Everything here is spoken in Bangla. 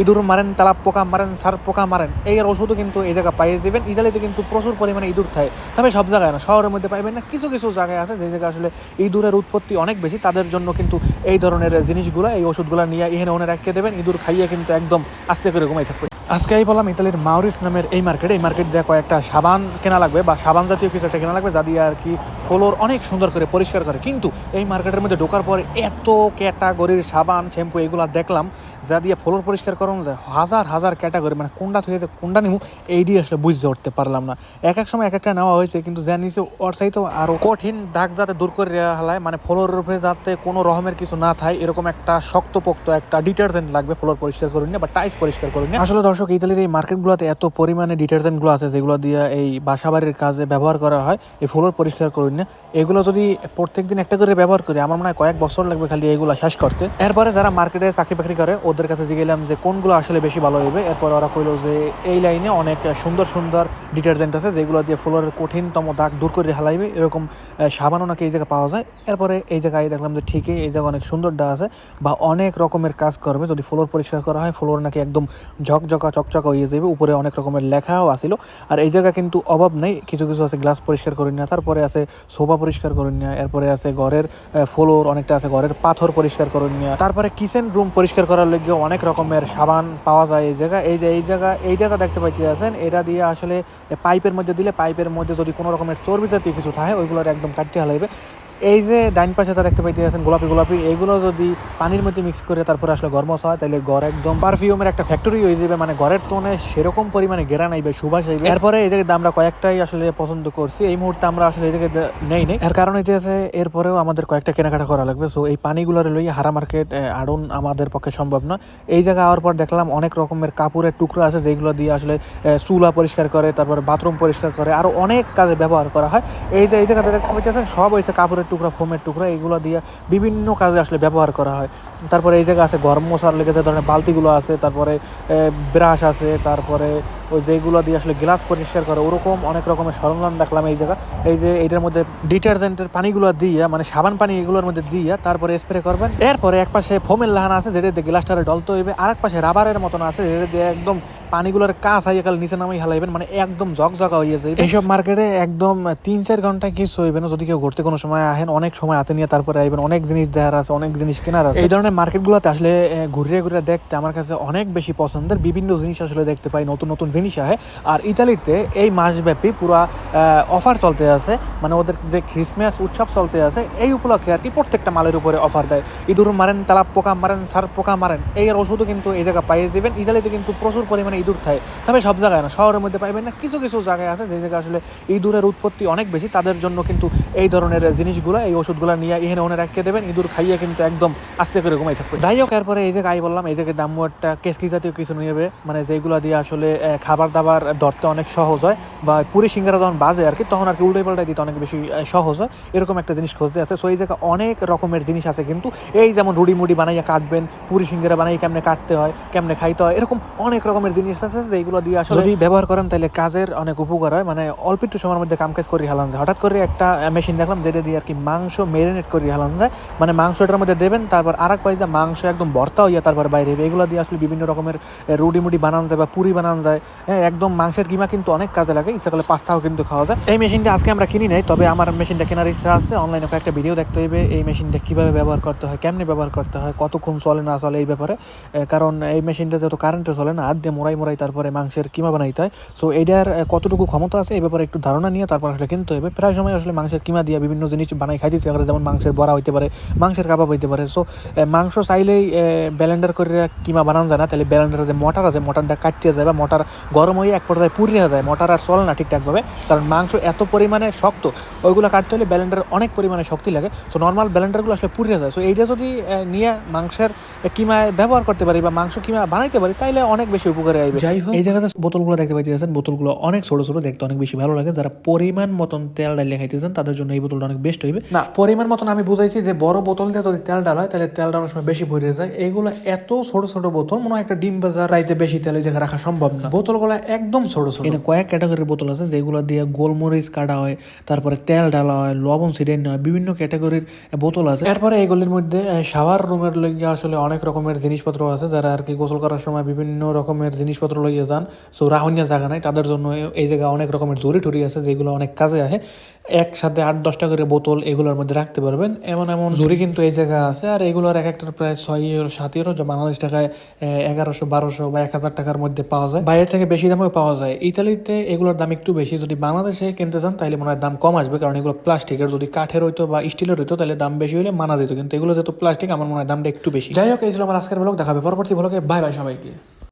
ইঁদুর মারেন তালা পোকা মারেন, সার পোকা মারেন, এই ওষুধও কিন্তু এই জায়গায় পাইয়ে দেবেন। ইতালিতে কিন্তু প্রচুর পরিমাণে ইঁদুর থাকে। তবে সব জায়গায় না, শহরের মধ্যে পাইবেন না, কিছু কিছু জায়গায় আছে যে জায়গায় আসলে ইঁদুরের উৎপত্তি অনেক বেশি। তাদের জন্য কিন্তু এই ধরনের জিনিসগুলো, এই ওষুধগুলো নিয়ে এখানে ওনে রাখিয়ে দেবেন। ইঁদুর খাইয়ে কিন্তু একদম আস্তে করে ঘুমাই থাকবে। আজকে এই বললাম ইতালির মাউরিস নামের এই মার্কেটে এই মার্কেট দিয়ে কয়েকটা সাবান কেনা লাগবে বা সাবান জাতীয় কিছু একটা কেনা লাগবে, যা দিয়ে আর কি ফ্লোর অনেক সুন্দর করে পরিষ্কার করে। কিন্তু এই মার্কেটের মধ্যে ঢোকার পরে এত ক্যাটাগরির সাবান শ্যাম্পু এগুলো দেখলাম, যা দিয়ে ফ্লোর পরিষ্কার করানো যায় হাজার হাজার ক্যাটাগরি মানে কোনটা থেকে কোনটা নিমু, এই দিয়ে আসলে বুঝতে উঠতে পারলাম না। এক এক সময় এক একটা নেওয়া হয়েছে, কিন্তু যা নিচে ওর চাইতেও আরও কঠিন দাগ যাতে দূর করে হালায় মানে ফ্লোরের উপরে যাতে কোনো রহমের কিছু না থাকে এরকম একটা শক্তপোক্ত একটা ডিটারজেন্ট লাগবে ফ্লোর পরিষ্কার করুন না বা টাইস পরিষ্কার করুন না। আসলে দর্শক, ইতালির এই মার্কেটগুলোতে এত পরিমাণে ডিটারজেন্টগুলো আছে যেগুলো দিয়ে এই বাসাবাড়ির কাজে ব্যবহার করা হয়, এই ফ্লোর পরিষ্কার করুন না। এগুলো যদি প্রত্যেক দিন একটা করে ব্যবহার করি, আমার মনে হয় কয়েক বছর লাগবে খালি এগুলো শেষ করতে। এরপরে যারা মার্কেটে চাকরি বাকরি করে, ওদের কাছে জিগেলাম যে কোনগুলো আসলে বেশি ভালো হইবে। এরপর ওরা কইলো যে এই লাইনে অনেক সুন্দর সুন্দর ডিটারজেন্ট আছে, যেগুলো দিয়ে ফ্লোরের কঠিনতম দাগ দূর করে হালাইবে এরকম সাবানও নাকি এই জায়গায় পাওয়া যায়। এরপরে এই জায়গায় দেখলাম যে ঠিকই এই জায়গায় অনেক সুন্দর ডা আছে বা অনেক রকমের কাজ করবে। যদি ফ্লোর পরিষ্কার করা হয় ফ্লোর নাকি একদম ঝকঝকা চকচকা হয়ে যাবে। উপরে অনেক রকমের লেখাও আসিল। আর এই জায়গা কিন্তু অভাব নেই। কিছু কিছু আছে গ্লাস পরিষ্কার করে নেওয়া তারপরে আছে সোফা পরিষ্কার করে নেওয়া এরপরে আছে ঘরের ফ্লোর, অনেকটা আছে ঘরের পাথর পরিষ্কার করে নেওয়া তারপরে কিচেন রুম পরিষ্কার করার লেগে অনেক রকমের সাবান পাওয়া যায় এই জায়গা। এই যে, এই জায়গা, এইটা যা দেখতে পাইতে আছেন। এটা দিয়ে আসলে পাইপের মধ্যে দিলে পাইপের মধ্যে যদি কোনো রকমের চর্বি জাতীয় কিছু থাকে, ওইগুলোর একদম কাটতে হালাইবে। এই যে ডাইন পাশে যা দেখতে পাইতে আছেন গোলাপি গোলাপি এগুলো যদি পানির মধ্যে মিক্স করে তারপরে আসলে গরমস হয় তাহলে ঘর একদম পারফিউমের একটা ফ্যাক্টরি হয়ে যাবে। মানে ঘরের টোনে সেরকম পরিমাণে গেরা নাইবে সুবাস আইবে এরপরে এই জায়গায় আমরা কয়েকটাই আসলে পছন্দ করছি। এই মুহূর্তে আমরা আসলে এই জায়গায় নেই নেই। এর কারণ হইতে আছে, এরপরেও আমাদের কয়েকটা কেনাকাটা করা লাগবে। সো এই পানিগুলোর লই হারা মার্কেট আড়ন আমাদের পক্ষে সম্ভব না। এই জায়গা আওয়ার পর দেখলাম অনেক রকমের কাপড়ের টুকরো আছে, যেগুলো দিয়ে আসলে চুলা পরিষ্কার করে, তারপরে বাথরুম পরিষ্কার করে, আরও অনেক কাজে ব্যবহার করা হয়। এই যে, এই জায়গাতে দেখতে পাচ্ছেন সব হয়েছে কাপড়ের টুকরা, ফোমের টুকরা এইগুলো দিয়ে বিভিন্ন কাজে আসলে ব্যবহার করা হয়। তারপরে এই জায়গা আছে, গরম মশার লেগে যে ধরনের বালতিগুলো আছে, তারপরে ব্রাশ আছে, তারপরে ওই যেগুলো দিয়ে আসলে গ্লাস পরিষ্কার করে, ওরকম অনেক রকমের সরঞ্জাম দেখলাম এই জায়গা। এই যে এটার মধ্যে ডিটারজেন্টের পানিগুলো দিয়ে মানে সাবান পানি এগুলোর মধ্যে দিয়ে তারপরে স্প্রে করবেন। এরপরে এক পাশে ফোমের লাহান আছে, যেটা দিয়ে গ্লাসটারে ডলতে হইবে আর এক পাশে রাবারের মতন আছে, যেটা দিয়ে একদম পানিগুলোর কাজ হাইয়া কাল নিচে নামাই হালাইবেন মানে একদম জকজকা হয়ে যায় এইসব মার্কেটে একদম তিন চার ঘণ্টা কিছু হইবে না যদি কেউ ঘুরতে কোনো সময় আহেন অনেক সময় হাতে নিয়ে তারপরে আইবেন অনেক জিনিস দেখার আছে অনেক জিনিস কেনার আছে। এই ধরনের মার্কেটগুলোতে আসলে ঘুরিয়ে ঘুরিয়ে দেখতে আমার কাছে অনেক বেশি পছন্দের বিভিন্ন জিনিস আসলে দেখতে পাই নতুন নতুন জিনিস আহে। আর ইতালিতে এই মাসব্যাপী পুরা অফার চলতে আছে মানে ওদের যে ক্রিসমাস উৎসব চলতে আছে এই উপলক্ষে আর কি প্রত্যেকটা মালের উপরে অফার দেয়। ইঁদুর মারেন তালা পোকা মারেন সার পোকা মারেন এই ওষুধও কিন্তু এই জায়গায় পাইয়ে দেবেন। ইতালিতে কিন্তু প্রচুর পরিমাণে ইঁদুর থাকে। তবে সব জায়গায় না, শহরের মধ্যে পাইবেন না, কিছু কিছু জায়গায় আছে যে জায়গায় আসলে ইঁদুরের উৎপত্তি অনেক বেশি, তাদের জন্য কিন্তু এই ধরনের জিনিসগুলো, এই ওষুধগুলো নিয়ে ইহেনে ওনে রাখিয়ে দেবেন, ইঁদুর খাইয়ে কিন্তু একদম আস্তে করে ঘুমাই থাকবে। যাই হোক, এরপরে এই যে গাই বললাম, এই জায়গায় দাম্মু একটা কেসকি জাতীয় কিছু নিয়ে মানে যেগুলো দিয়ে আসলে খাবার দাবার ধরতে অনেক সহজ হয়, বা পুরি সিঙ্গারা যখন বাজে আর কি, তখন আর কি উল্টে পাল্টাই দিতে অনেক বেশি সহজ হয়। এরকম একটা জিনিস খুঁজতে আছে। সো এই জায়গায় অনেক রকমের জিনিস আছে কিন্তু, এই যেমন রুডি মুড়ি বানাইয়া কাটবেন, পুরি সিঙ্গারা বানাই কেমনে কাটতে হয়, কেমনে খাইতে হয়, এরকম অনেক রকমের জিনিস আছে যেগুলো দিয়ে আসলে যদি ব্যবহার করেন তাহলে কাজের অনেক উপকার হয়। মানে অল্প একটু সময়ের মধ্যে কাম কাজ করে যায়। হঠাৎ করে একটা মেশিন দেখলাম যেটা দিয়ে আর কি মাংস মেরিনেট করে যায়। মানে মাংসটার মধ্যে দেবেন, তারপর আর এক মাংস একদম ভর্তা হইয়া তারপর বাইরে হবে। এগুলো দিয়ে আসলে বিভিন্ন রকমের মুডি বানানো যায় বা পুরি বানানো যায়। হ্যাঁ একদম মাংসের কিমা কিন্তু অনেক কাজে লাগে। ইচ্ছা করলে পাস্তাও কিন্তু খাওয়া যায়। এই মেশিনটা আজকে আমরা কিনি নাই, তবে আমার মেশিনটা কেনার ইচ্ছা আছে। অনলাইনে একটা ভিডিও দেখতে হইবে। এই মেশিনটা কীভাবে ব্যবহার করতে হয়, কেমনে ব্যবহার করতে হয়, কতক্ষণ চলে না চলে এই ব্যাপারে। কারণ এই মেশিনটা যেহেতু কারেন্টে চলে না হাত দিয়ে মোড়াই মোড়াই তারপরে মাংসের কিমা বানাইতে হয় সো এটার কতটুকু ক্ষমতা আছে এই ব্যাপারে একটু ধারণা নিয়ে তারপর আসলে কিনতে হবে প্রায় সময় আসলে মাংসের কিমা দিয়ে বিভিন্ন জিনিস বানাই খাইতেছি আমরা, যেমন মাংসের বড়া হইতে পারে, মাংসের কাবাব হইতে পারে। সো মাংস চাইলেই ব্যালেন্ডার করে কিমা বানানো যায় না, তাহলে ব্যালেন্ডার যে মটার আছে, মটারটা কাটিয়ে যায় বা মোটর গরম হয়ে এক পর্যায়ে পুড়িয়ে যায়, মোটর আর চলে না ঠিকঠাকভাবে, কারণ মাংস এত পরিমাণে শক্ত, ওইগুলো কাটতে হলে ব্যালেন্ডার অনেক পরিমাণে শক্তি লাগে। সো নর্মাল ব্যালেন্ডারগুলো আসলে পুড়িয়ে যায়। সো এইটা যদি নিয়ে মাংসের কিমায় ব্যবহার করতে পারি বা মাংস কিমা বানাইতে পারি, তাইলে অনেক বেশি উপকারে পাইবে যাই হোক। এই জায়গাতে বোতলগুলো দেখতে পাইতেছেন বোতলগুলো অনেক ছোট ছোট দেখতে অনেক বেশি ভালো লাগে। যারা পরিমাণ মতন তেল খাইতেছেন তাদের জন্য এই বোতলটা অনেক বেস্ট হইবে। না। পরিমাণ মতন আমি বুঝাইছি যে বড় বোতল দিয়ে যদি তেল ডাল হয় তাহলে তেল ডালার সময় বেশি ভরে যায়। এইগুলো এত ছোট ছোট বোতল মনে হয় একটা ডিম বাজার রাইতে বেশি তেল জায়গায় রাখা সম্ভব না। বোতলগুলো একদম ছোট ছোট। এটা কয়েক ক্যাটাগরির বোতল আছে যেগুলো দিয়ে গোলমরিচ কাটা হয় তারপরে তেল ডালা হয় লবণ সিডেন হয় বিভিন্ন ক্যাটাগরির বোতল আছে। এরপরে এইগুলির মধ্যে শাওয়ার রুমের লইয়া আসলে অনেক রকমের জিনিসপত্র আছে যারা আর কি গোসল করার সময় বিভিন্ন রকমের জিনিসপত্র লইয়া যান। সো রাহুনিয়া জায়গা নাই, তাদের জন্য এই জায়গায় অনেক রকমের জরি টরি আছে, যেগুলো অনেক কাজে আসে একসাথে আট দশটা করে বোতল এগুলোর মধ্যে রাখতে পারবেন। এমন এমন জরি কিন্তু এই জায়গায় আছে, আর এগুলোর এক একটার প্রায় ছয় ইউরো, সাত ইউরো, যা বাংলাদেশ টাকায় এগারোশো, বারোশো বা এক হাজার টাকার মধ্যে পাওয়া যায়। বাইরের থেকে বেশি দামেও পাওয়া যায়। ইতালিতে এগুলোর দাম একটু বেশি। যদি বাংলাদেশে কিনতে চান তাহলে মনে হয় দাম কম আসবে, কারণ এগুলো প্লাস্টিকের। যদি কাঠের হইতো বা স্টিলের হইতো তাহলে দাম বেশি হলে মানা যেত। কিন্তু এগুলো যেহেতু প্লাস্টিক, আমার মনে হয় দামটা একটু বেশি। যাই হোক, এই ছিল আমার আজকের ব্লগ। দেখাবে পরবর্তী ব্লগে। বাই বাই সবাইকে।